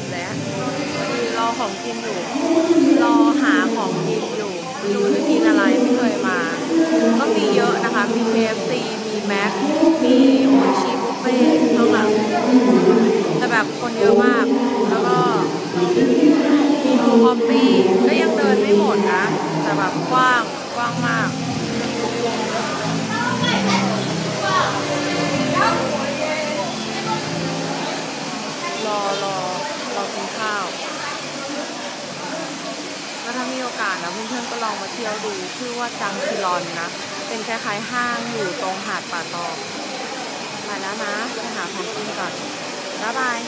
บแล้วยืนรอของกินอยู่ รอหาของกินอยู่ดูจะกินอะไรไม่เคยมา ก็มีเยอะนะคะ มี KFC มีแม็กมีโอชิบุฟเฟ่ข้องหลังแต่แบบคนเยอะมาก แล้วก็มีคอมปีก็ยังเดินไม่หมดนะ แต่แบบกว้าง ถ้ามีโอกาสนะเพื่อนๆก็ลองมาเที่ยวดูชื่อว่าจังซิลอนนะ เป็นคล้ายๆห้างอยู่ตรงหาดป่าตองไปแล้วนะไปหาของกินก่อนบ๊ายบาย